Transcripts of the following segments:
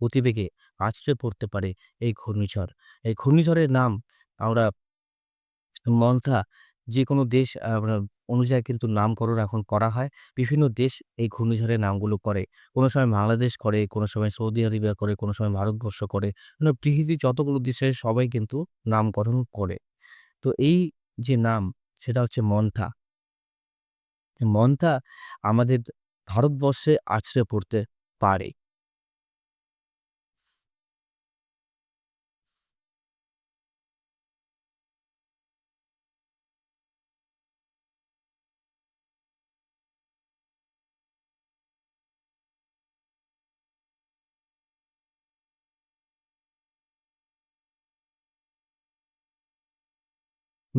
গতিবেগে আছড়ে পড়তে পারে এই ঘূর্ণিঝড়। এই ঘূর্ণিঝড়ের নাম আমরা মন্থা যেকোনো দেশ আমরা অনুযায়ী কিন্তু নামকরণ এখন করা হয়। বিভিন্ন দেশ এই ঘূর্ণিঝড়ের নামগুলো করে। কোনো সময় বাংলাদেশ করে, কোনো সময় সৌদি আরবিয়া করে, কোনো সময় ভারতবর্ষ করে। মানে পৃথিবীর যতগুলো দেশের সবাই কিন্তু নামকরণ করে। তো এই যে নাম সেটা হচ্ছে মন্থা। মন্থা আমাদের ভারতবর্ষে আছড়ে পড়তে পারে।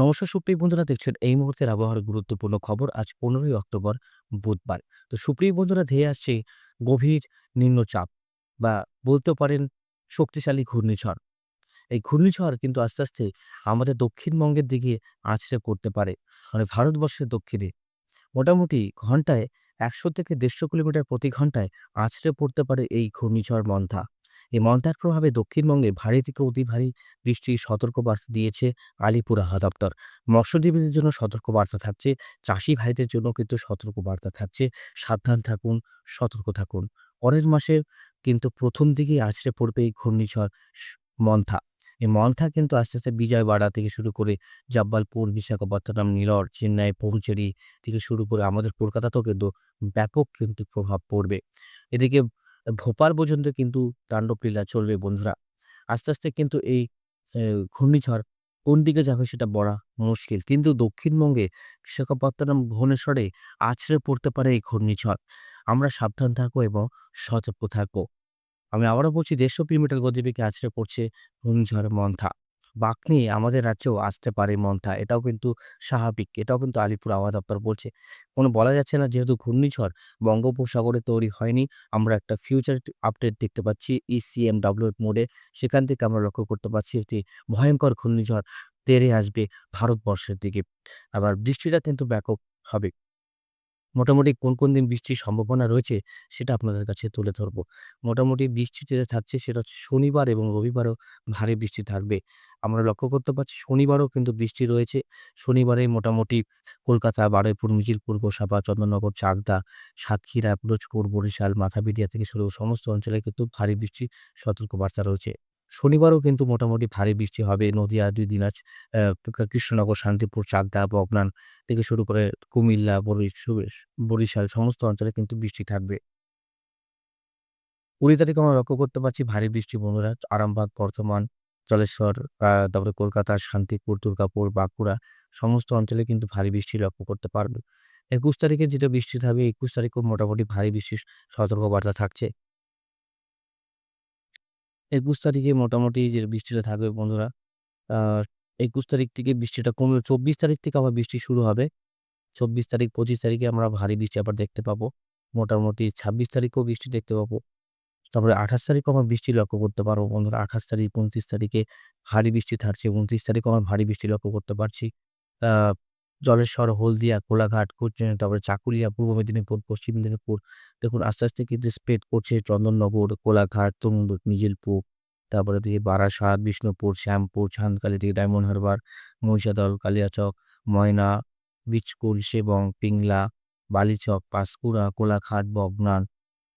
নমস্কার সুপ্রিয় বন্ধুরা, দেখছেন এই মুহূর্তের আবহাওয়ার গুরুত্বপূর্ণ খবর আজ পনেরোই অক্টোবর বুধবার। তো সুপ্রিয় বন্ধুরা, ধেয়ে আসছে গভীর নিম্নচাপ বা বলতে পারেন শক্তিশালী ঘূর্ণিঝড়। এই ঘূর্ণিঝড় কিন্তু আস্তে আস্তে আমাদের দক্ষিণবঙ্গের দিকে আছড়ে পড়তে পারে মানে ভারতবর্ষের দক্ষিণে। মোটামুটি ঘন্টায় একশো থেকে দেড়শো কিলোমিটার প্রতি ঘন্টায় আছড়ে পড়তে পারে এই ঘূর্ণিঝড় মন্থা। এই মন্থার প্রভাবে দক্ষিণবঙ্গে ভারী থেকে অতি ভারী বৃষ্টির সতর্কবার্তা দিয়েছে আলিপুর দপ্তর। মৎস্যজীবীদের জন্য সতর্কবার্তা থাকছে, চাষি ভাইদের জন্য কিন্তু সতর্কবার্তা থাকছে। সাবধান থাকুন, সতর্ক থাকুন। পরের মাসে কিন্তু প্রথম দিকেই আছড়ে পড়বে এই ঘূর্ণিঝড় মন্থা। এই মন্থা কিন্তু আস্তে আস্তে বিজয়বাড়া থেকে শুরু করে জব্বলপুর, বিশাখাপত্তনম নীলর চেন্নাই পৌঁচেরি থেকে শুরু করে আমাদের কলকাতাতেও কিন্তু ব্যাপক কিন্তু প্রভাব পড়বে। এদিকে ভোপাল পর্যন্ত কিন্তু তাণ্ডবলীলা চলবে বন্ধুরা। আস্তে আস্তে কিন্তু এই ঘূর্ণিঝড় কোন দিকে যাবে সেটা বলা মুশকিল। কিন্তু দক্ষিণবঙ্গে বিশাখাপত্তনম, ভুবনেশ্বরে আছড়ে পড়তে পারে এই ঘূর্ণিঝড়। আমরা সাবধান থাকব এবং সতর্ক থাকব। আমি আবারও বলছি, দেড়শো কিলোমিটার গতিবেগে আছড়ে পড়ছে ঘূর্ণিঝড় মন্থা। বাঁক নিয়ে আমাদের রাজ্যেও আসতে পারে মন্থা। এটাও কিন্তু স্বাভাবিক। এটাও কিন্তু আলিপুর আবহাওয়া দপ্তর বলছে। কোনো বলা যাচ্ছে না যেহেতু ঘূর্ণিঝড় বঙ্গোপসাগরে তৈরি হয়নি, আমরা একটা ফিউচার আপডেট দেখতে পাচ্ছি ইসিএমডব্লিউ মোডে সেখান থেকে আমরা লক্ষ্য করতে পারছি একটি ভয়ঙ্কর ঘূর্ণিঝড় তেড়ে আসবে ভারতবর্ষের দিকে। আবার বৃষ্টিটা কিন্তু ব্যাপক হবে। মোটামুটি কোন কোন দিন বৃষ্টির সম্ভাবনা রয়েছে সেটা আপনাদের কাছে তুলে ধরবো। মোটামুটি বৃষ্টি যেটা থাকছে সেটা হচ্ছে শনিবার এবং রবিবারও ভারী বৃষ্টি থাকবে। আমরা লক্ষ্য করতে পারছি শনিবারও কিন্তু বৃষ্টি রয়েছে। শনিবারে মোটামুটি কলকাতা, বারুইপুর মিজিলপুর গোসাবা, চন্দননগর, চাকদা, সাতক্ষীরা, পিরোজপুর, বরিশাল মাথাপিটিয়া থেকে শুরু সমস্ত অঞ্চলে কিন্তু ভারী বৃষ্টির সতর্কবার্তা রয়েছে। শনিবারও কিন্তু মোটামুটি ভারী বৃষ্টি হবে। নদীয়া, দুই দিনাজ কৃষ্ণনগর, শান্তিপুর, চাকদা, বগনান থেকে শুরু করে কুমিল্লা, বরিশ বরিশাল সমস্ত অঞ্চলে কিন্তু বৃষ্টি থাকবে। কুড়ি তারিখ আমরা লক্ষ্য করতে পারছি ভারী বৃষ্টি, বন্ধুরা। আরামবাগ, বর্ধমান জলেশ্বর তারপরে কলকাতা, শান্তিপুর, দুর্গাপুর, বাঁকুড়া সমস্ত অঞ্চলে কিন্তু ভারী বৃষ্টি লক্ষ্য করতে পারবে। একুশ তারিখে যেটা বৃষ্টি থাকবে, একুশ তারিখও মোটামুটি ভারী বৃষ্টির সতর্কবার্তা থাকছে। একুশ তারিখে মোটামুটি যে বৃষ্টিটা থাকবে বন্ধুরা একুশ তারিখ থেকে বৃষ্টিটা কমবে, চব্বিশ তারিখ থেকে আবার বৃষ্টি শুরু হবে। চব্বিশ তারিখ, পঁচিশ তারিখে আমরা ভারী বৃষ্টি আবার দেখতে পাবো। মোটামুটি ছাব্বিশ তারিখেও বৃষ্টি দেখতে পাবো। তারপরে আঠাশ তারিখও আমরা বৃষ্টি লক্ষ্য করতে পারব বন্ধুরা। আঠাশ তারিখ, উনত্রিশ তারিখে ভারী বৃষ্টি থাকছে, উনত্রিশ তারিখও আমরা ভারী বৃষ্টি লক্ষ্য করতে পারছি। জলেশ্বর, হলদিয়া, কোলাঘাট তারপরে চাকুলিয়া, পূর্ব মেদিনীপুর, পশ্চিম মেদিনীপুর। দেখুন, আস্তে আস্তে কিন্তু স্প্রেড করছে চন্দননগর, কোলাঘাট, তমলুক, মিজিলপুর, তারপরে দিকে বারাসাত, বিষ্ণুপুর, শ্যামপুর চাঁদকালি থেকে ডায়মন্ড হারবার, মহিষাদল, কালিয়াচক, ময়না, বীজকুল সেবং পিংলা, বালিচক, পাঁশকুড়া, কোলাঘাট, বগনান,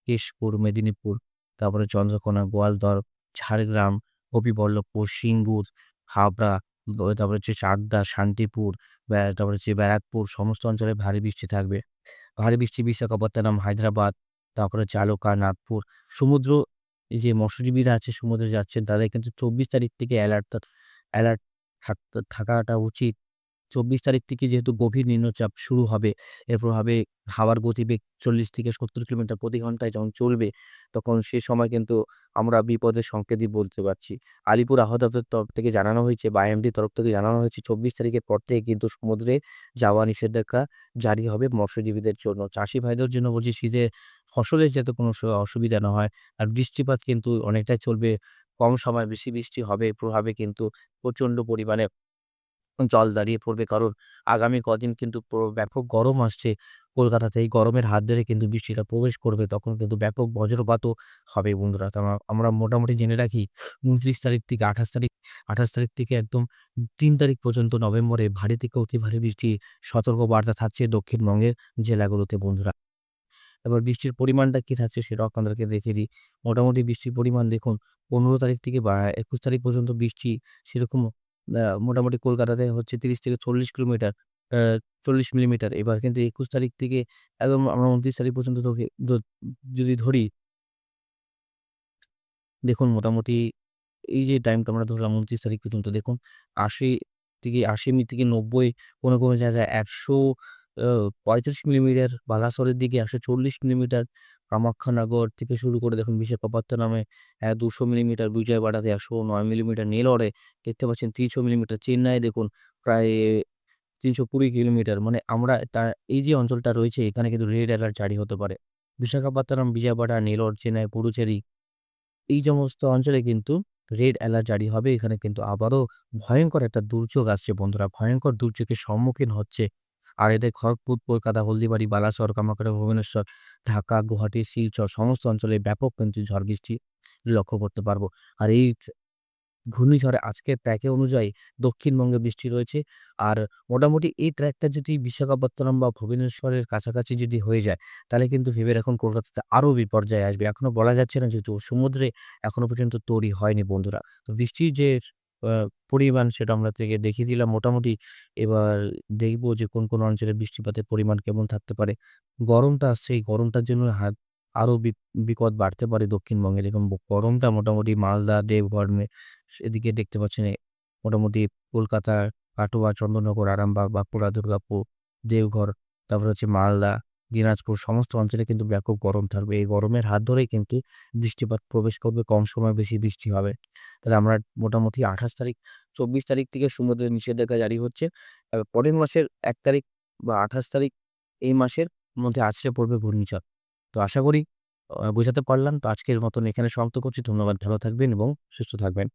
কেশপুর, মেদিনীপুর, তারপরে চন্দ্রকোনা, গোয়ালদর, ঝাড়গ্রাম, গোপীবল্লভপুর, সিঙ্গুর, হাবড়া তারপরে হচ্ছে চাকদা শান্তিপুর তারপরে হচ্ছে ব্যারাকপুর, সমস্ত অঞ্চলে ভারী বৃষ্টি থাকবে। ভারী বৃষ্টি বিশাখাপত্তনম হায়দ্রাবাদ, তারপরে চালকা নাগপুর। সমুদ্র যে মৎস্যজীবীরা আছে, সমুদ্রে যাচ্ছেন, তাদের কিন্তু চব্বিশ তারিখ থেকে অ্যালার্ট অ্যালার্ট থাক, থাকাটা উচিত। চব্বিশ তারিখ থেকে যেহেতু গভীর নিম্নচাপ শুরু হবে এর প্রভাবে হাওয়ার গতিবেগ চল্লিশ থেকে সত্তর কিলোমিটার প্রতি ঘন্টায় যখন চলবে, তখন সে সময় কিন্তু আমরা বিপদের সংকেতই বলতে পারছি। আলিপুর দপ্তরের তরফ থেকে জানানো হয়েছে বা আইএমডি তরফ থেকে জানানো হয়েছে, চব্বিশ তারিখের পর থেকে কিন্তু সমুদ্রে যাওয়া নিষেধাজ্ঞা জারি হবে মৎস্যজীবীদের জন্য। চাষি ভাইদের জন্য বলছি, শীতে ফসলের যাতে কোনো অসুবিধা না হয়, আর বৃষ্টিপাত কিন্তু অনেকটাই চলবে, কম সময় বেশি বৃষ্টি হবে, প্রভাবে কিন্তু প্রচণ্ড পরিমাণে জল দাঁড়িয়ে পড়বে কারণ আগামী কদিন কিন্তু ব্যাপক গরম আসছে কলকাতাতে। এই গরমের হাত ধরে কিন্তু বৃষ্টিটা প্রবেশ করবে। তখন কিন্তু ব্যাপক বজ্রপাতও হবে বন্ধুরা। আমরা মোটামুটি জেনে রাখি ২৯ তারিখ থেকে ২৮ তারিখ ২৮ তারিখ থেকে একদম তিন তারিখ পর্যন্ত নভেম্বরে ভারী থেকে অতি ভারী বৃষ্টি সতর্কবার্তা থাকছে দক্ষিণবঙ্গের জেলাগুলোতে বন্ধুরা। এবার বৃষ্টির পরিমাণটা কি থাকছে সেটাও আপনাদেরকে দেখে দিই। মোটামুটি বৃষ্টির পরিমাণ দেখুন ১৫ তারিখ থেকে বা ২১ তারিখ পর্যন্ত বৃষ্টি সেরকম মোটামুটি কলকাতাতে হচ্ছে ৩০ থেকে ৪০ কিলোমিটার চল্লিশ ৪০ মিলিমিটার। এবার কিন্তু ২১ তারিখ থেকে একদম আমরা ২৯ তারিখ পর্যন্ত যদি ধরি দেখুন মোটামুটি এই যে টাইমটা আমরা ধরলাম ২৯ তারিখ পর্যন্ত দেখুন ৮০ থেকে ৮০ মি থেকে ৯০ কোনো, কোনো জায়গায় ১০০ ৩৫ মিলিমিটার, বালাসোরের দিকে ১৪০ মিলিমিটার, কামাখ্যানগর থেকে শুরু করে দেখুন বিশাখাপত্তনমে ২০০ মিলিমিটার, বিজয়বাড়াতে ১০৯ মিলিমিটার, নেলরে দেখতে পাচ্ছেন ৩০০ মিলিমিটার, চেন্নাইয়ে দেখুন প্রায় ৩২০ কিলোমিটার। মানে আমরা তা এই যে অঞ্চলটা রয়েছে এখানে কিন্তু রেড অ্যালার্ট জারি হতে পারে। বিশাখাপত্তনম, বিজয়বাড়া, নেলোর, চেন্নাই, পুডুচেরি এই সমস্ত অঞ্চলে কিন্তু রেড অ্যালার্ট জারি হবে। এখানে কিন্তু আবারও ভয়ঙ্কর একটা দুর্যোগ আসছে বন্ধুরা। ভয়ংকর দুর্যোগের সম্মুখীন হচ্ছে। আর এতে খড়গপুর, কলকাতা, হলদিবাড়ি, বালাসর, কামাখ্যা, ভুবনেশ্বর, ঢাকা, গুয়াহাটি, শিলচর সমস্ত অঞ্চলে ব্যাপক কিন্তু ঝড় বৃষ্টি লক্ষ্য করতে পারব। আর এই ঘূর্ণিঝড়ে আজকের ট্র্যাকে অনুযায়ী দক্ষিণবঙ্গে বৃষ্টি রয়েছে। আর মোটামুটি এই ট্র্যাকটা যদি বিশাখাপত্তনম বা ভুবনেশ্বরের কাছাকাছি যদি হয়ে যায়, তাহলে কিন্তু ভেবে রাখুন কলকাতাতে আরও বিপর্যয় আসবে। এখনও বলা যাচ্ছে না যেহেতু সমুদ্রে এখনও পর্যন্ত তৈরি হয়নি বন্ধুরা। তো বৃষ্টির যে পরিমাণ সেটা আমরা থেকে দেখিয়ে দিলাম মোটামুটি। এবার দেখব যে কোন, কোন অঞ্চলে বৃষ্টিপাতের পরিমাণ কেমন থাকতে পারে। গরমটা আসছে এই গরমটার জন্য হা আরও বিপদ বাড়তে পারে দক্ষিণবঙ্গে। দেখুন গরমটা মোটামুটি মালদা, দেওঘর মে এদিকে দেখতে পাচ্ছেন মোটামুটি কলকাতা, কাটোয়া, চন্দননগর, আরামবাগ, বাঁকুড়া, দুর্গাপুর, দেওঘর, তারপরে হচ্ছে মালদা, দিনাজপুর সমস্ত অঞ্চলে কিন্তু ব্যাপক গরম থাকবে। এই গরমের হাত ধরেই কিন্তু বৃষ্টিপাত প্রবেশ করবে, কম সময়ে বেশি বৃষ্টি হবে। তাহলে আমরা মোটামুটি ২৮ তারিখ, ২৪ তারিখ থেকে সমুদ্রে নিষেধাজ্ঞা জারি হচ্ছে। পরের মাসের এক তারিখ বা ২৮ তারিখ এই মাসের মধ্যে আছড়ে পড়বে ঘূর্ণিঝড়। তো আশা করি বোঝাতে পারলাম। তো আজকের মতন এখানে সমাপ্ত করছি। ধন্যবাদ। ভালো থাকবেন এবং সুস্থ থাকবেন।